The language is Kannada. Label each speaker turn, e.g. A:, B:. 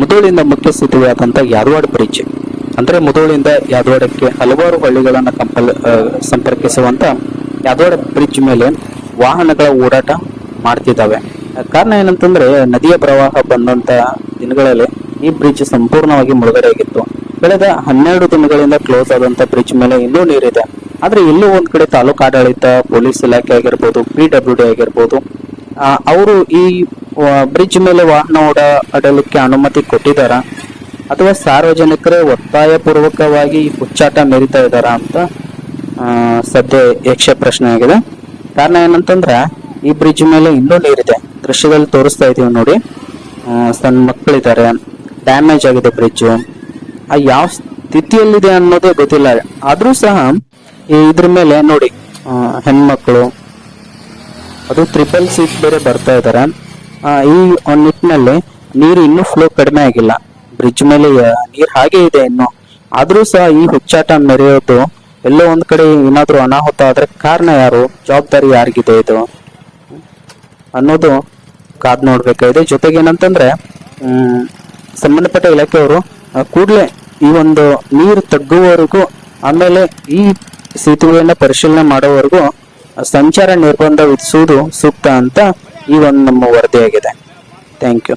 A: ಮುಧೋಳಿಂದ ಮುಖ್ಯ ಸೇತುವೆಯಾದಂಥ ಯಾದವಾಡ ಬ್ರಿಡ್ಜ್ ಅಂದ್ರೆ ಮುದೋಳಿಯಿಂದ ಯಾದವಾಡಕ್ಕೆ ಹಲವಾರು ಹಳ್ಳಿಗಳನ್ನು ಕಂಪಲ್ ಸಂಪರ್ಕಿಸುವಂಥ ಯಾದವಾಡ ಬ್ರಿಡ್ಜ್ ಮೇಲೆ ವಾಹನಗಳ ಓಡಾಟ ಮಾಡ್ತಿದ್ದಾವೆ. ಕಾರಣ ಏನಂತಂದ್ರೆ ನದಿಯ ಪ್ರವಾಹ ಬಂದಂತ ದಿನಗಳಲ್ಲಿ ಈ ಬ್ರಿಡ್ಜ್ ಸಂಪೂರ್ಣವಾಗಿ ಮುಳುಗಡೆಯಾಗಿತ್ತು. ಕಳೆದ ಹನ್ನೆರಡು ದಿನಗಳಿಂದ ಕ್ಲೋಸ್ ಆದಂತ ಬ್ರಿಡ್ಜ್ ಮೇಲೆ ಇನ್ನೂ ನೀರಿದೆ. ಆದ್ರೆ ಎಲ್ಲೂ ಒಂದ್ ಕಡೆ ತಾಲೂಕು ಆಡಳಿತ, ಪೊಲೀಸ್ ಇಲಾಖೆ ಆಗಿರ್ಬೋದು, ಪಿ ಡಬ್ಲ್ಯೂ ಡಿ ಆಗಿರ್ಬೋದು ಅವರು ಈ ಬ್ರಿಡ್ಜ್ ಮೇಲೆ ವಾಹನ ಓಡಾಡಲಿಕ್ಕೆ ಅನುಮತಿ ಕೊಟ್ಟಿದ್ದಾರ? ಅಥವಾ ಸಾರ್ವಜನಿಕರೇ ಒತ್ತಾಯ ಪೂರ್ವಕವಾಗಿ ಹುಚ್ಚಾಟ ಮೆರಿತಾ ಇದ್ದಾರಾ ಅಂತ ಸದ್ಯ ಯಕ್ಷ ಪ್ರಶ್ನೆ ಆಗಿದೆ. ಕಾರಣ ಏನಂತಂದ್ರೆ ಈ ಬ್ರಿಡ್ಜ್ ಮೇಲೆ ಇನ್ನೂ ನೀರಿದೆ. ದೃಶ್ಯದಲ್ಲಿ ತೋರಿಸ್ತಾ ಇದೀವಿ ನೋಡಿ. ಸಣ್ಣ ಮಕ್ಕಳಿದ್ದಾರೆ. ಡ್ಯಾಮೇಜ್ ಆಗಿದೆ ಬ್ರಿಡ್ಜ್ ಆ ಯಾವ ಸ್ಥಿತಿಯಲ್ಲಿದೆ ಅನ್ನೋದೇ ಗೊತ್ತಿಲ್ಲ. ಆದ್ರೂ ಸಹ ಇದ್ರ ಮೇಲೆ ನೋಡಿ. ಹೆಣ್ಮಕ್ಳು. ಅದು ಟ್ರಿಪಲ್ ಸೀಟ್ ಬೇರೆ ಬರ್ತಾ ಇದಾರೆ ಆ, ಈ ನಿಟ್ಟಿನಲ್ಲಿ ನೀರು ಇನ್ನೂ ಫ್ಲೋ ಕಡಿಮೆ ಆಗಿಲ್ಲ. ಬ್ರಿಡ್ಜ್ ಮೇಲೆ ನೀರು ಹಾಗೆ ಇದೆ ಇನ್ನು. ಆದರೂ ಸಹ ಈ ಹುಚ್ಚಾಟ ಮೆರೆಯೋದು, ಎಲ್ಲೋ ಒಂದು ಕಡೆ ಏನಾದರೂ ಅನಾಹುತ ಆದ್ರೆ ಕಾರಣ ಯಾರು? ಜವಾಬ್ದಾರಿ ಯಾರಿಗಿದೆ ಇದು? ಅನ್ನೋದು ಕಾದ್ ನೋಡ್ಬೇಕಾಗಿದೆ. ಜೊತೆಗೆ ಏನಂತಂದ್ರೆ ಸಂಬಂಧಪಟ್ಟ ಇಲಾಖೆಯವರು ಕೂಡಲೇ ಈ ಒಂದು ನೀರು ತಗ್ಗುವವರೆಗೂ, ಆಮೇಲೆ ಈ ಸೇತುವೆಯನ್ನ ಪರಿಶೀಲನೆ ಮಾಡೋವರೆಗೂ ಸಂಚಾರ ನಿರ್ಬಂಧ ವಿಧಿಸುವುದು ಸೂಕ್ತ ಅಂತ ಈ ಒಂದು ನಮ್ಮ ವರದಿಯಾಗಿದೆ ಥ್ಯಾಂಕ್ ಯು